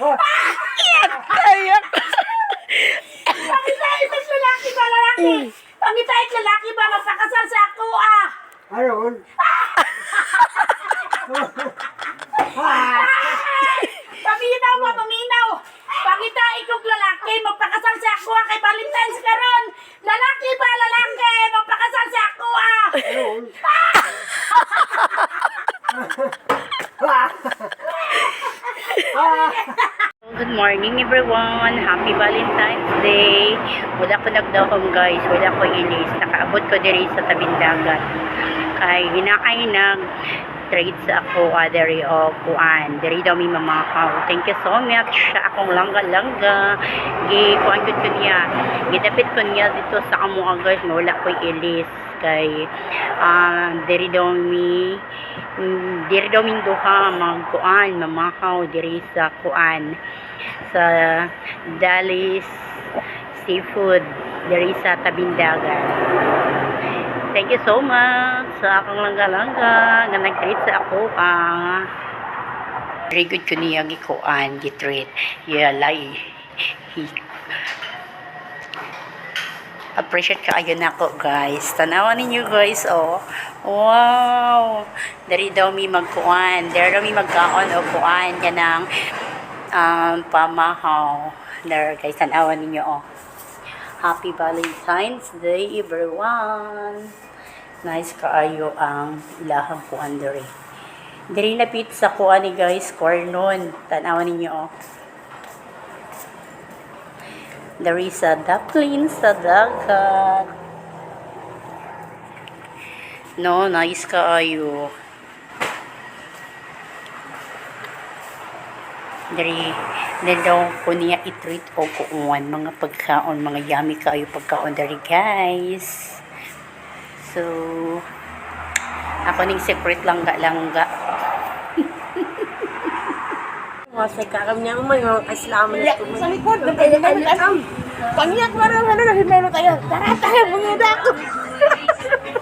Iyak! Iyak! Pangitahit na lalaki ba lalaki? Mm. Pangitahit lalaki ba masakasal sa ako ah? Aron? Paminaw mo, paminaw! Pangita ikog lalaki, magpakasal sa ako ah, kay Valentine's karon. Lalaki ba lalaki, magpakasal sa ako ah! Aron? Ah! ah. Good morning everyone. Happy Valentine's Day. Wala ko nagdahom guys. Wala ko ilis. Nakaabot ko diri sa tabing dagat. Kay hinakay nag trade sa ako uh, diri o kuan. Diri daw mi mamakaw. Thank you so much sa akong langga-langga. Gi kuan gud ko niya. Gidapit ko niya dito sa amo ah, guys. Wala ko ilis kay ah diri daw mi diri daw min duha magkuan mamakaw diri sa kuan sa Dalis Seafood diri sa Tabindagan. Thank you so much sa akong langga-langga nga nag-treat sa ako ah. Very good ko niya gitreat. Yeah, lay. Appreciate kaayo na ko guys. Tanawan ninyo guys oh. Wow. Dari daw mi magkuan. Dari daw mi magkaon o kuan yan ang um, pamahaw. There guys, tanawan ninyo oh. Happy Valentine's Day everyone. Nice kaayo ang ilahang kuan diri. Diri lapit sa kuan ni guys, cornon. Tanawan ninyo oh. There is a duckling sa dagat. No, nice kaayo. Dari, dari daw ko niya i-treat o kuuan mga pagkaon, mga yummy kaayo pagkaon dari guys. So, ako ning secret langga langga. Masay karam niya umay mga kaislaman Ya, sa likod, nagkailangan. Pangyak na rin, ano, hinalo tayo. Tara tayo, bumida ako.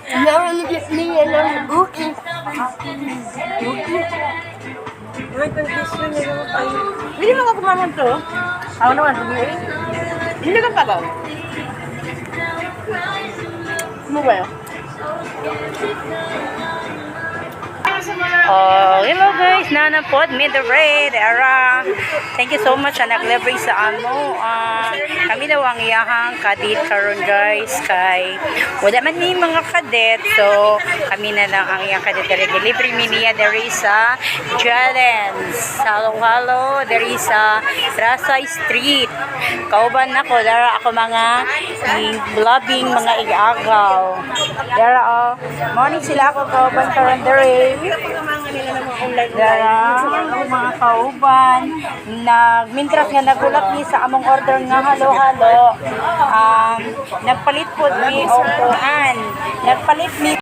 Naman niya ng booking. May condition niya naman tayo. Hindi mo ka kumaman to. Ako naman, bumili. Hindi ka pagaw. Ano ba yun? Oh, hello guys, Nana Pod, red, era. Thank you so much sa nag-delivery sa amo. Ah, kami daw ang iyahang kadit karon guys kay wala man ni mga kadet. So, kami na lang ang iyang kadet diri delivery mi niya diri sa Jalens. Hello, diri sa Rasa Street. Kauban nako dara ako mga loving mga igagaw. Dara oh, morning sila ako kauban karon diri. Dara, ang mga kauban, nagmintras nga nagulat ni sa among order nga halo-halo. Um, nagpalit po mi o kuan. Nagpalit mi